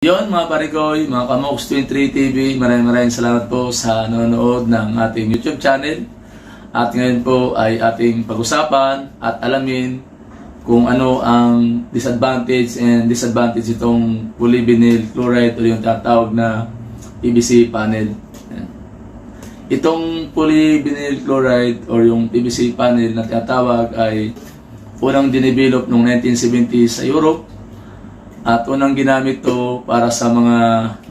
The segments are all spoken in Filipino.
Yon mga parikoy, mga Kamoks 23 TV, maraming maraming salamat po sa nanonood ng ating YouTube channel. At ngayon po ay ating pag-usapan at alamin kung ano ang disadvantage and disadvantage itong polyvinyl chloride o yung tatawag na PVC panel. Itong polyvinyl chloride or yung PVC panel na tinatawag ay unang dinevelop noong 1970 sa Europe at unang ginamit to para sa mga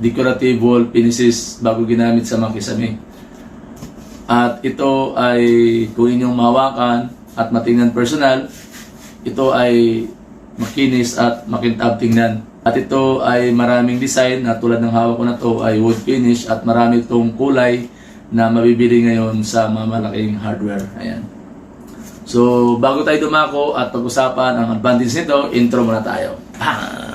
decorative wall finishes bago ginamit sa mga kisame. At ito ay kung inyong mahawakan at matingnan personal, ito ay makinis at makintab tingnan. At ito ay maraming design na tulad ng hawak ko na to ay wood finish at marami itong kulay na mabibili ngayon sa mga malaking hardware. Ayan. So, bago tayo dumako at pag-usapan ang advantage nito, intro muna tayo. Mox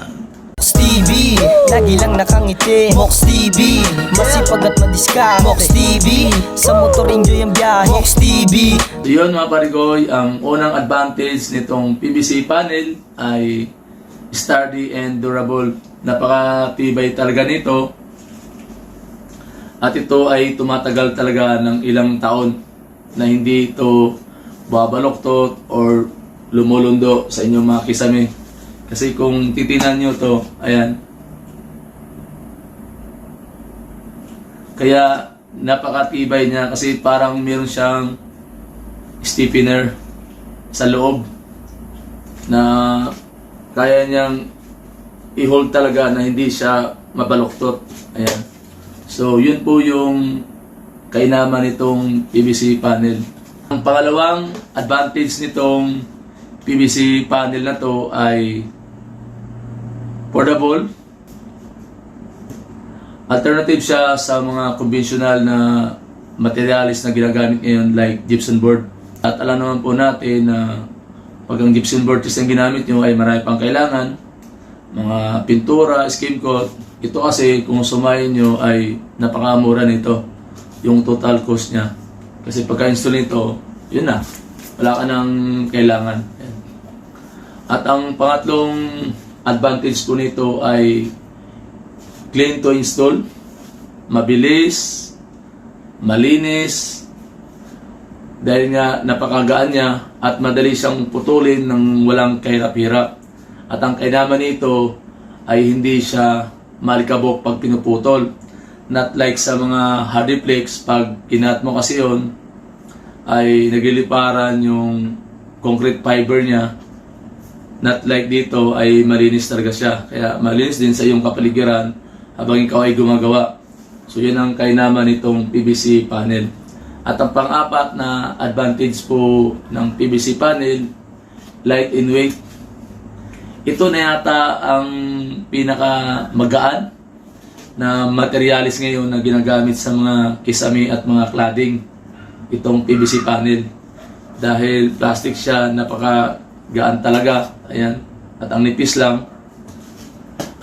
Lagi lang nakangiti Mox TV, masipag at madiska Mox TV, sa motor enjoy ang biyahe Mox TV, So yun mga parigoy, ang unang advantage nitong PVC panel ay sturdy and durable. Napakatibay talaga nito. At ito ay tumatagal talaga ng ilang taon na hindi ito babaloktot or lumulundo sa inyong mga kisame. Kasi kung titinan nyo to, ayan. Kaya napakatibay niya kasi parang meron siyang stiffener sa loob na kaya niyang i-hold talaga na hindi siya mabaloktot. Ayan. So, yun po yung kainaman nitong PVC panel. Ang pangalawang advantage nitong PVC panel na to ay portable. Alternative siya sa mga conventional na materialis na ginagamit ngayon like gypsum board. At alam naman po natin na pag ang gypsum board is ang ginamit nyo ay marami pang kailangan. Mga pintura, skim coat. Ito kasi kung sumayin nyo ay napakamura nito. Yung total cost niya. Kasi pagka-install nito, yun na. Wala ka nang kailangan. At ang pangatlong advantage po nito ay clean to install, mabilis, malinis, dahil nga napakagaan niya at madali siyang putulin ng walang kahirap-hirap. At ang kainaman nito ay hindi siya malikabok pag pinuputol. Not like sa mga hardiplex, pag kinat mo kasi yon ay nagliliparan yung concrete fiber niya. Not like dito ay malinis talaga siya. Kaya malinis din sa iyong kapaligiran habang ikaw ay gumagawa. So yun ang kainaman nitong PVC panel. At ang pang-apat na advantage po ng PVC panel, light in weight. Ito na yata ang pinaka magaan na materialis ngayon na ginagamit sa mga kisame at mga cladding. Itong PVC panel. Dahil plastic siya, napaka gaan talaga. Ayan. At ang nipis lang.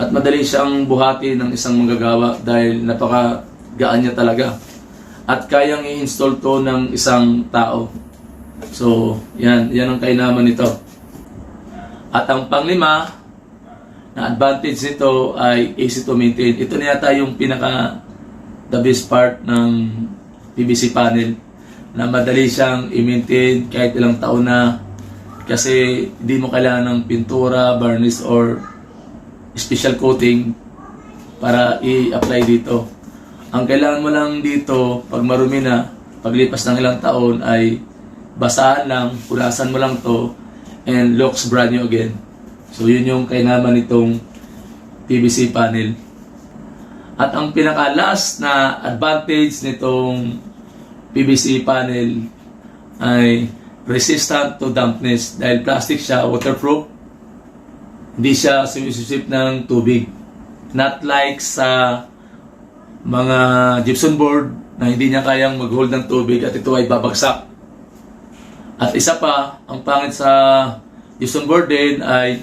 At madali siyang buhati ng isang manggagawa dahil napaka gaan niya talaga. At kayang i-install to ng isang tao. So, yan. Yan ang kainaman nito. At ang panglima na advantage nito ay easy to maintain. Ito na yata yung pinaka the best part ng PVC panel na madali siyang i-maintain kahit ilang taon na kasi hindi mo kailangan ng pintura, varnish or special coating para i-apply dito. Ang kailangan mo lang dito pag marumi na, paglipas ng ilang taon ay basahan lang, punasan mo lang to and looks brand new again. So yun yung kainaman nitong PVC panel. At ang pinaka-last na advantage nitong PVC panel ay resistant to dampness dahil plastic siya, waterproof. Hindi siya sumisip ng tubig. Not like sa mga gypsum board na hindi niya kayang mag-hold ng tubig at ito ay babagsak. At isa pa, ang pangit sa gypsum board din ay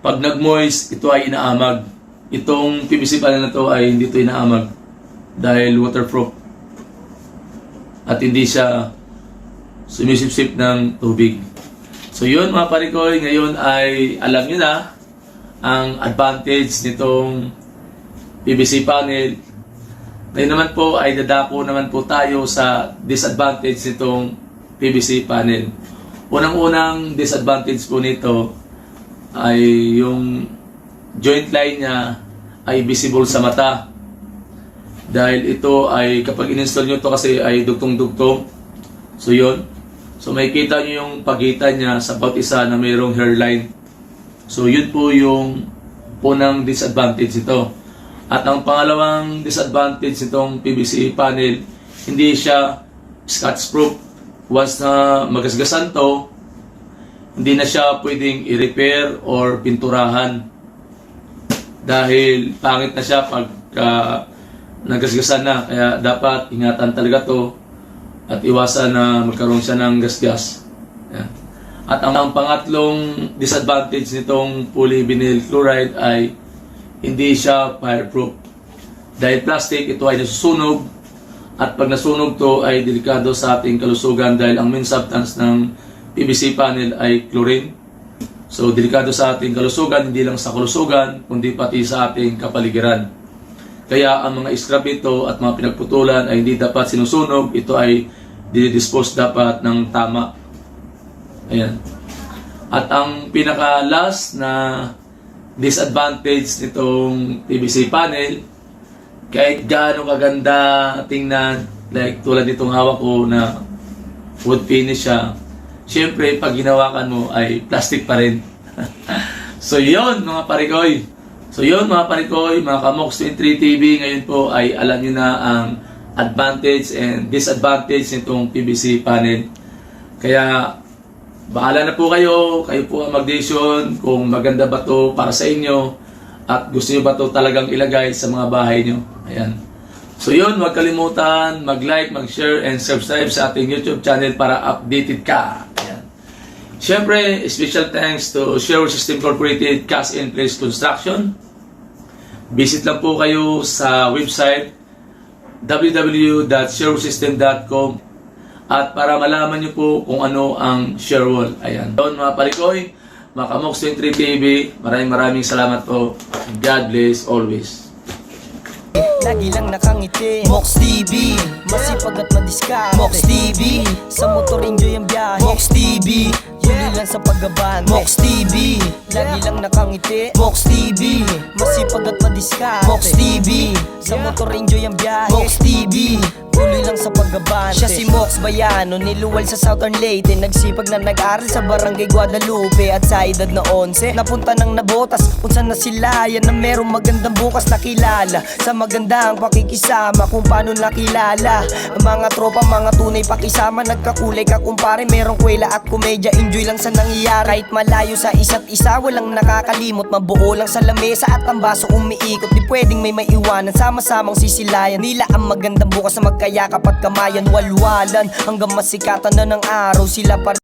pag nag-moist, ito ay inaamag. Itong PVC panel na to ay hindi ito inaamag dahil waterproof. At hindi siya sumisip-sip ng tubig. So yun mga parikoy, ngayon ay alam nyo na ang advantage nitong PVC panel. Ngayon naman po ay dadako naman po tayo sa disadvantage nitong PVC panel. Unang-unang disadvantage po nito ay yung joint line niya ay visible sa mata. Dahil ito ay kapag in-install nyo to kasi ay dugtong-dugtong. So yun. So may kita nyo yung pagitan niya sa bawat isa na mayroong hairline. So yun po yung unang disadvantage nito. At ang pangalawang disadvantage nitong PVC panel, hindi siya scotch proof. Once na magasgasan to, hindi na siya pwedeng i-repair or pinturahan. Dahil pangit na siya pag nagasgasan na. Kaya dapat ingatan talaga to at iwasan na magkaroon siya ng gasgas. At ang pangatlong disadvantage nitong polyvinyl chloride ay hindi siya fireproof. Dahil plastic, ito ay nasusunog at pag nasunog to ay delikado sa ating kalusugan dahil ang main substance ng PVC panel ay chlorine. So, delikado sa ating kalusugan, hindi lang sa kalusugan, kundi pati sa ating kapaligiran. Kaya ang mga scrap ito at mga pinagputulan ay hindi dapat sinusunog. Ito ay didispose dapat ng tama. Ayan. At ang pinaka-last na disadvantage nitong PVC panel, kahit gaano kaganda tingnan, like tulad nitong hawak ko na wood finish siya, syempre pag ginawakan mo ay plastic pa rin. so yon mga parikoy. So yun mga parikoy, mga Kamox 23 TV, ngayon po ay alam nyo na ang advantage and disadvantage nitong PVC panel. Kaya bahala na po kayo, kayo po ang mag-decision kung maganda ba to para sa inyo at gusto nyo ba to talagang ilagay sa mga bahay nyo. Ayan. So yun, huwag kalimutan mag-like, mag-share, and subscribe sa ating YouTube channel para updated ka. Siyempre, special thanks to Sherwood System Incorporated Cast in Place Construction. Visit lang po kayo sa website www.sherwoodsystem.com at para malaman nyo po kung ano ang Sherwood. Ayan. Doon mga palikoy, mga Kamox 23 TV, maraming maraming salamat po. God bless always. Lagi lang nakangiti Mox TV Masipag at madiskarte Mox TV Sa motor enjoy ang biyahe lang sa paggaban Mox TV Lagi lang nakangiti. Mox TV Masipag at madiskarte. Mox TV Sa motor enjoy ang biyahe. Mox TV lang sa pagabante. Siya si Mox Bayano Niluwal sa Southern Leyte. Nagsipag na nag-aral sa Barangay Guadalupe At sa edad na 11 Napunta ng nabotas Kung na sila Yan na merong magandang bukas nakilala Sa magandang pakikisama Kung paano nakilala. Ang mga tropa, mga tunay pakisama Nagkakulay ka kumpare. Merong kwela at komedya Enjoy lang sa nangyayari Kahit malayo sa isa't isa Walang nakakalimot. Mabuo lang sa lamesa At ang baso umiikot. Di pwedeng may maiwanan Sama-samang sisilayan. Nila ang magandang bukas na magkayakap at kamayan Walwalan hanggang masikatan na ng araw Sila pa